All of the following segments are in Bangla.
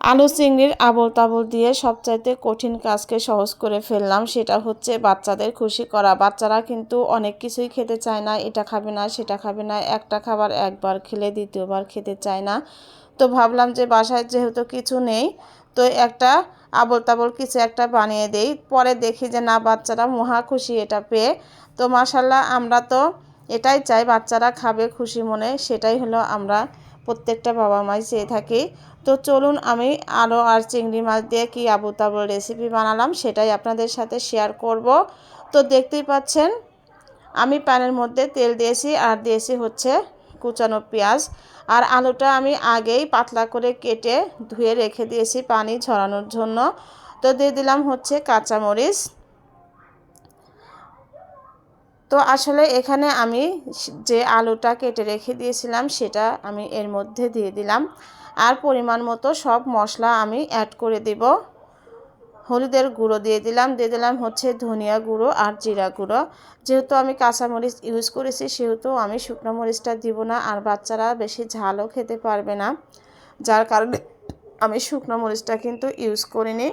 আলু চিংড়ির আবল তাবল দিয়ে সবচাইতে কঠিন কাজকে সহজ করে ফেললাম, সেটা হচ্ছে বাচ্চাদের খুশি করা। বাচ্চারা কিন্তু অনেক কিছুই খেতে চায় না, এটা খাবে না, সেটা খাবে না, একটা খাবার একবার খেলে দ্বিতীয়বার খেতে চায় না। তো ভাবলাম যে বাসায় যেহেতু কিছু নেই, তো একটা আবল তাবল কিছু একটা বানিয়ে দেই। পরে দেখি যে না, বাচ্চারা মহা খুশি এটা পেয়ে। তো মাসাল্লাহ আমরা তো এটাই চাই, বাচ্চারা খাবে খুশি মনে, সেটাই হলো আমরা প্রত্যেকটা বাবা মাই চেয়ে থাকি। তো চলুন আমি আলু আর চিংড়ি মাছ দিয়ে কি আবু তাবুল রেসিপি বানালাম সেটাই আপনাদের সাথে শেয়ার করব। তো দেখতেই পাচ্ছেন, আমি প্যানের মধ্যে তেল দিয়েছি আর দিয়েছি হচ্ছে কুচানো পেঁয়াজ। আর আলুটা আমি আগেই পাতলা করে কেটে ধুয়ে রেখে দিয়েছি পানি ঝরানোর জন্য। তো দিয়ে দিলাম হচ্ছে কাঁচামরিচ। তো আসলে এখানে আমি যে আলুটা কেটে রেখে দিয়েছিলাম সেটা আমি এর মধ্যে দিয়ে দিলাম। আর পরিমাণ মতো সব মশলা আমি অ্যাড করে দিব। হলুদের গুঁড়ো দিয়ে দিলাম। দিয়ে দিলাম হচ্ছে ধনিয়া গুঁড়ো আর জিরা গুঁড়ো। যেহেতু আমি কাঁচামরিচ ইউজ করেছি, সেহেতু আমি শুকনো মরিচটা দিব না আর বাচ্চারা বেশি ঝালও খেতে পারবে না। যার কারণে আমি শুকনো মরিচটা কিন্তু ইউজ করিনি।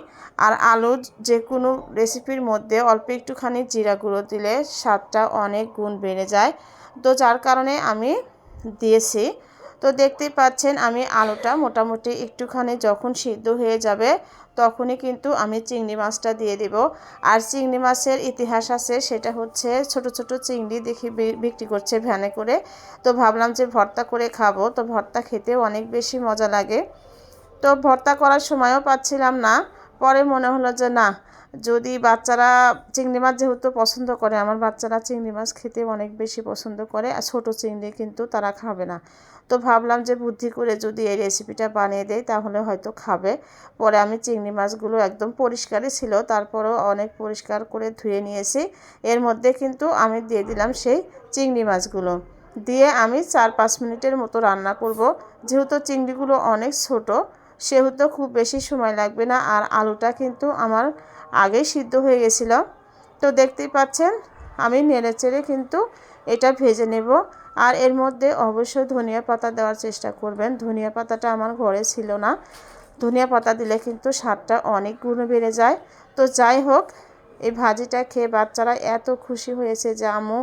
আর আলু যে কোনো রেসিপির মধ্যে অল্প একটুখানি জিরা গুঁড়ো দিলে স্বাদটা অনেক গুণ বেড়ে যায়। তো যার কারণে আমি দিয়েছি। তো দেখতেই পাচ্ছেন আমি আলুটা মোটামুটি একটুখানি যখন সিদ্ধ হয়ে যাবে তখনই কিন্তু আমি চিংড়ি মাছটা দিয়ে দেব। আর চিংড়ি মাছের ইতিহাস আছে, সেটা হচ্ছে ছোট ছোট চিংড়ি দেখি বিক্রি করছে ভ্যানে করে। তো ভাবলাম যে ভর্তা করে খাব, তো ভর্তা খেতেও অনেক বেশি মজা লাগে। তো ভর্তা করার সময়ও পাচ্ছিলাম না, পরে মনে হলো যে না যদি বাচ্চারা চিংড়ি মাছ যেহেতু পছন্দ করে, আমার বাচ্চারা চিংড়ি মাছ খেতে অনেক বেশি পছন্দ করে আর ছোটো চিংড়ি কিন্তু তারা খাবে না। তো ভাবলাম যে বুদ্ধি করে যদি এই রেসিপিটা বানিয়ে দেয় তাহলে হয়তো খাবে। পরে আমি চিংড়ি মাছগুলো একদম পরিষ্কারই ছিল, তারপরেও অনেক পরিষ্কার করে ধুয়ে নিয়েছি। এর মধ্যে কিন্তু আমি দিয়ে দিলাম সেই চিংড়ি মাছগুলো। দিয়ে আমি চার পাঁচ মিনিটের মতো রান্না করব। যেহেতু চিংড়িগুলো অনেক ছোট সেহেতু খুব বেশি সময় লাগবে না আর আলুটা কিন্তু আমার আগেই সিদ্ধ হয়ে গেছিল। তো দেখতেই পাচ্ছেন, আমি নেড়ে চেড়ে কিন্তু এটা ভেজে নেব আর এর মধ্যে অবশ্যই ধনিয়া পাতা দেওয়ার চেষ্টা করবেন। ধনিয়া পাতাটা আমার ঘরে ছিল না। ধনিয়া পাতা দিলে কিন্তু স্বাদটা অনেক গুণ বেড়ে যায়। তো যাই হোক, এই ভাজিটা খেয়ে বাচ্চারা এত খুশি হয়েছে যে আমু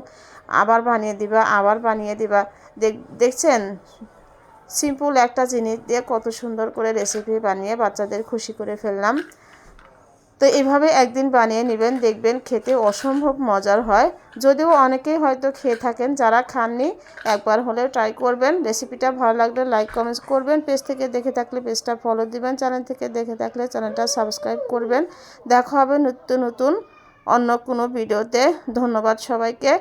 আবার বানিয়ে দিবা, আবার বানিয়ে দিবা। দেখছেন? সিম্পল একটা জিনিস দিয়ে কত সুন্দর করে রেসিপি বানিয়ে বাচ্চাদের খুশি করে ফেললাম। তো এভাবে একদিন বানিয়ে নেবেন, দেখবেন খেতে অসম্ভব মজার হয়। যদিও অনেকেই হয়তো খেয়ে থাকেন, যারা খাননি, একবার হলেও ট্রাই করবেন। রেসিপিটা ভালো লাগলে লাইক কমেন্টস করবেন। পেজ থেকে দেখে থাকলে পেজটা ফলো দিবেন। চ্যানেল থেকে দেখে থাকলে চ্যানেলটা সাবস্ক্রাইব করবেন। দেখা হবে নতুন নতুন অন্য কোনো ভিডিওতে ধন্যবাদ সবাইকে।